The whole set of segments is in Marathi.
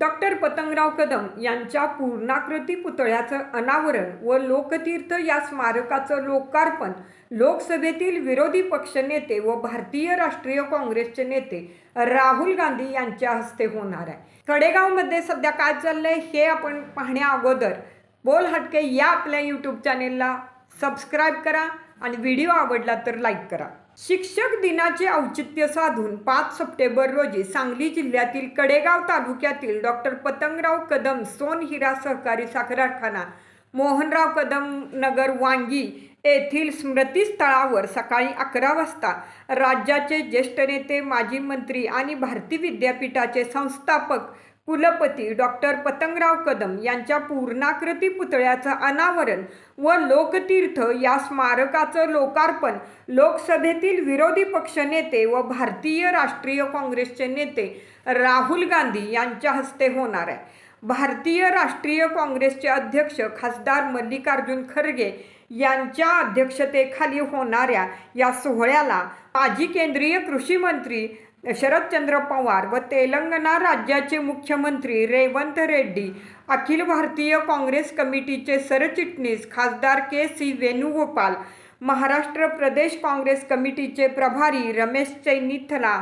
डॉक्टर पतंगराव कदम यांच्या पूर्णाकृती पुतळ्याचं अनावरण व लोकतीर्थ या स्मारकाचं लोकार्पण लोकसभेतील विरोधी पक्षनेते व भारतीय राष्ट्रीय काँग्रेसचे नेते राहुल गांधी यांच्या हस्ते होणार आहे. कडेगावमध्ये सध्या काय चाललंय हे आपण पाहण्या अगोदर. बोल हटके या आपल्या यूट्यूब चॅनेलला सबस्क्राईब करा आणि व्हिडिओ आवडला तर लाईक करा. शिक्षक दिनाचे औचित्य साधून पाच सप्टेंबर रोजी सांगली जिल्ह्यातील कडेगाव तालुक्यातील डॉक्टर पतंगराव कदम सोन हिरा सहकारी साखर कारखाना मोहनराव कदम नगर वांगी येथील स्मृतीस्थळावर सकाळी अकरा वाजता राज्याचे ज्येष्ठ नेते माजी मंत्री आणि भारती विद्यापीठाचे संस्थापक कुलपती डॉक्टर पतंगराव कदम यांच्या पूर्णाकृती पुतळ्याचं अनावरण व लोकतीर्थ या स्मारकाचं लोकार्पण लोकसभेतील विरोधी पक्षनेते व भारतीय राष्ट्रीय काँग्रेसचे नेते राहुल गांधी यांच्या हस्ते होणार आहे. भारतीय राष्ट्रीय काँग्रेसचे अध्यक्ष खासदार मल्लिकार्जुन खरगे यांच्या अध्यक्षतेखाली होणाऱ्या या सोहळ्याला माजी केंद्रीय कृषी मंत्री शरदचंद्र पवार व तेलंगणा राज्याचे मुख्यमंत्री रेवंत रेड्डी अखिल भारतीय काँग्रेस कमिटीचे सरचिटणीस खासदार के सी वेणुगोपाल महाराष्ट्र प्रदेश काँग्रेस कमिटीचे प्रभारी रमेश चैनिथला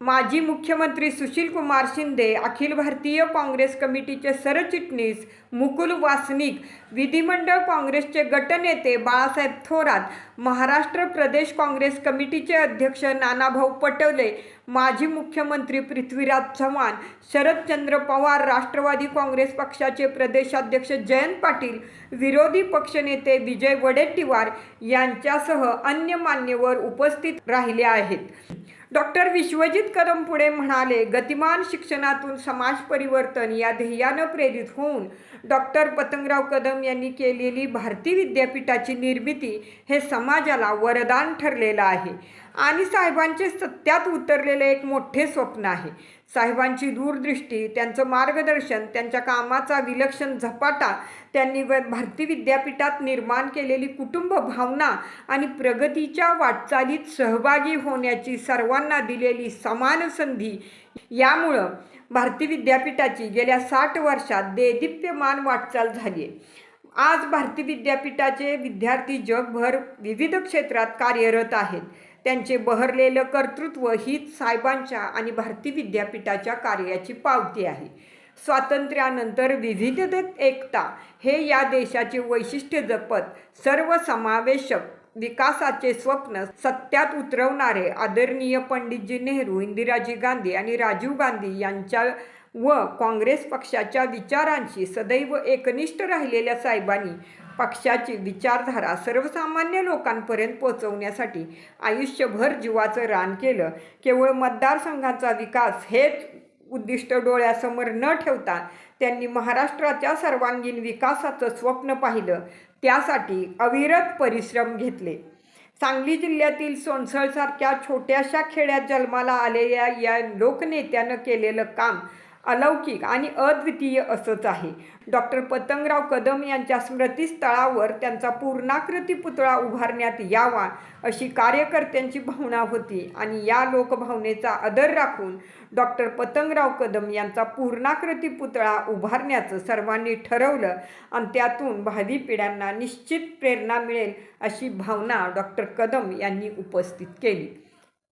माजी मुख्यमंत्री सुशील कुमार शिंदे अखिल भारतीय काँग्रेस कमिटीचे सरचिटणीस मुकुल वासनिक विधिमंडळ काँग्रेसचे गटनेते बाळासाहेब थोरात महाराष्ट्र प्रदेश काँग्रेस कमिटीचे अध्यक्ष नानाभाऊ पटोले माजी मुख्यमंत्री पृथ्वीराज चव्हाण शरदचंद्र पवार राष्ट्रवादी काँग्रेस पक्षाचे प्रदेशाध्यक्ष जयंत पाटील विरोधी पक्षनेते विजय वडेट्टीवार यांच्यासह अन्य मान्यवर उपस्थित राहिले आहेत. डॉक्टर विश्वजित कदम पुढे म्हणाले गतिमान शिक्षणातून समाज परिवर्तन या ध्येयानं प्रेरित होऊन डॉक्टर पतंगराव कदम यांनी केलेली भारती विद्यापीठाची निर्मिती हे समाजाला वरदान ठरलेलं आहे. आणि साहेबांचे सत्यात उतरलेले एक मोठे स्वप्न आहे. साहेबांची दूरदृष्टी त्यांचं मार्गदर्शन त्यांच्या कामाचा विलक्षण झपाटा त्यांनी व भारती विद्यापीठात निर्माण केलेली कुटुंब भावना आणि प्रगतीच्या वाटचालीत सहभागी होण्याची सर्वांना दिलेली समान संधी यामुळं भारती विद्यापीठाची गेल्या साठ वर्षात देदीप्यमान वाटचाल झाली आहे. आज भारती विद्यापीठाचे विद्यार्थी जगभर विविध क्षेत्रात कार्यरत आहेत. त्यांचे बहरलेलं कर्तृत्व हीच साहेबांच्या आणि भारती विद्यापीठाच्या कार्याची पावती आहे. स्वातंत्र्यानंतर विविधतेत एकता हे या देशाचे वैशिष्ट्य जपत सर्वसमावेशक विकासाचे स्वप्न सत्यात उतरवणारे आदरणीय पंडितजी नेहरू इंदिराजी गांधी आणि राजीव गांधी यांच्या व काँग्रेस पक्षाच्या विचारांशी सदैव एकनिष्ठ राहिलेल्या साहेबांनी पक्षाची विचारधारा सर्वसामान्य लोकांपर्यंत पोहोचवण्यासाठी आयुष्यभर जीवाचं रान केलं. केवळ मतदारसंघाचा विकास हेच उद्दिष्ट डोळ्यासमोर न ठेवता त्यांनी महाराष्ट्राच्या सर्वांगीण विकासाचं स्वप्न पाहिलं. त्यासाठी अविरत परिश्रम घेतले. सांगली जिल्ह्यातील सोनसळसारख्या छोट्याशा खेड्यात जन्माला आलेल्या या लोकनेत्यानं केलेलं काम अलौकिक आणि अद्वितीय असंच आहे. डॉक्टर पतंगराव कदम यांच्या स्मृतीस्थळावर त्यांचा पूर्णाकृती पुतळा उभारण्यात यावा अशी कार्यकर्त्यांची भावना होती आणि या लोकभावनेचा आदर राखून डॉक्टर पतंगराव कदम यांचा पूर्णाकृती पुतळा उभारण्याचं सर्वांनी ठरवलं आणि त्यातून भावी पिढ्यांना निश्चित प्रेरणा मिळेल अशी भावना डॉक्टर कदम यांनी उपस्थित केली.